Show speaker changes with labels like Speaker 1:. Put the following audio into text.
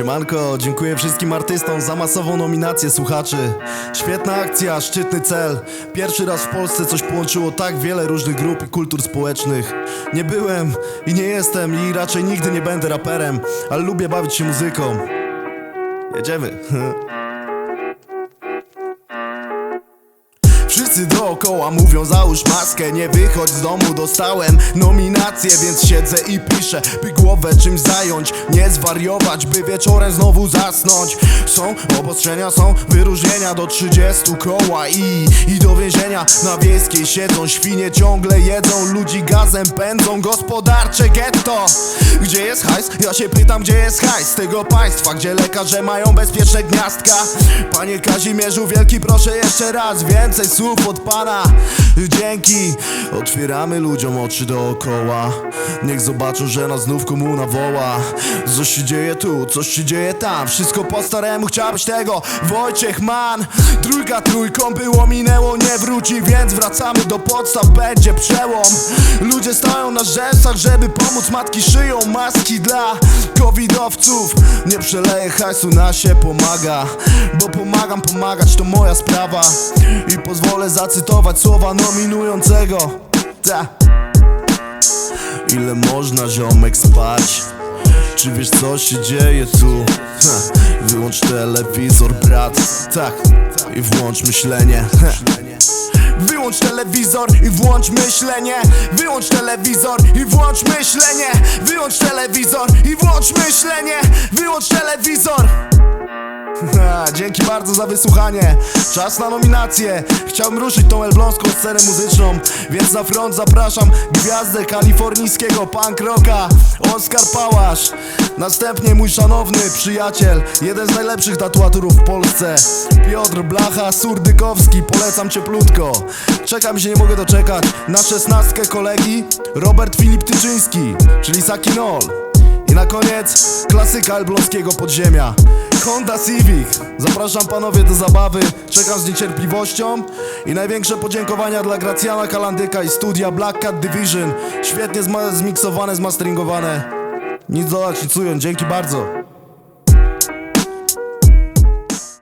Speaker 1: Siemanko, dziękuję wszystkim artystom za masową nominację słuchaczy. Świetna akcja, szczytny cel. Pierwszy raz w Polsce coś połączyło tak wiele różnych grup i kultur społecznych. Nie byłem i nie jestem i raczej nigdy nie będę raperem, ale lubię bawić się muzyką. Jedziemy. Wszyscy dookoła mówią załóż maskę Nie wychodź z domu, dostałem nominację Więc siedzę i piszę, by głowę czymś zająć Nie zwariować, by wieczorem znowu zasnąć. Są obostrzenia, są wyróżnienia do 30 koła I, i do więzienia na wiejskiej siedzą Świnie ciągle jedzą, ludzi gazem pędzą Gospodarcze getto. Gdzie jest hajs? Ja się pytam, gdzie jest hajs z tego państwa Gdzie lekarze mają bezpieczne gniazdka? Panie Kazimierzu Wielki, proszę jeszcze raz Więcej słów od Pana. Dzięki. Otwieramy ludziom oczy dookoła. Niech zobaczą, że nas znów komuna woła Co się dzieje tu, coś się dzieje tam. Wszystko po staremu, chciałbyś tego? Wojciech Mann. Trójka trójką było, minęło, nie wróci. Więc wracamy do podstaw, będzie przełom. Ludzie stoją na rzęsach, żeby pomóc Matki. Szyją maski dla covidowców. Nie przeleję hajsu, na się pomaga. Bo pomagam pomagać, to moja sprawa. I pozwolę zacytować słowa nominującego Ta. Ile można ziomek spać? Czy wiesz co się dzieje tu? Ha. Wyłącz telewizor brat Tak I włącz myślenie Ha. Wyłącz telewizor i włącz myślenie Wyłącz telewizor i włącz myślenie Wyłącz telewizor i włącz myślenie Wyłącz telewizor Dzięki bardzo za wysłuchanie. Czas na nominację Chciałbym ruszyć tą elbląską scenę muzyczną Więc na front zapraszam Gwiazdę kalifornijskiego punk rocka Oskar Pałasz. Następnie mój szanowny przyjaciel Jeden z najlepszych tatuatorów w Polsce Piotr Blacha Surdykowski. Polecam cieplutko. Czekam się nie mogę doczekać Na szesnastkę kolegi Robert Filip Tyczyński Czyli Saki Nol i na koniec klasyka elbląskiego podziemia Honda Civic. Zapraszam panowie do zabawy. Czekam z niecierpliwością I największe podziękowania dla Gracjana Kalandyka i studia Black Cat Division. Świetnie zmiksowane, zmasteringowane. Nic dodać, nic ująć, dzięki bardzo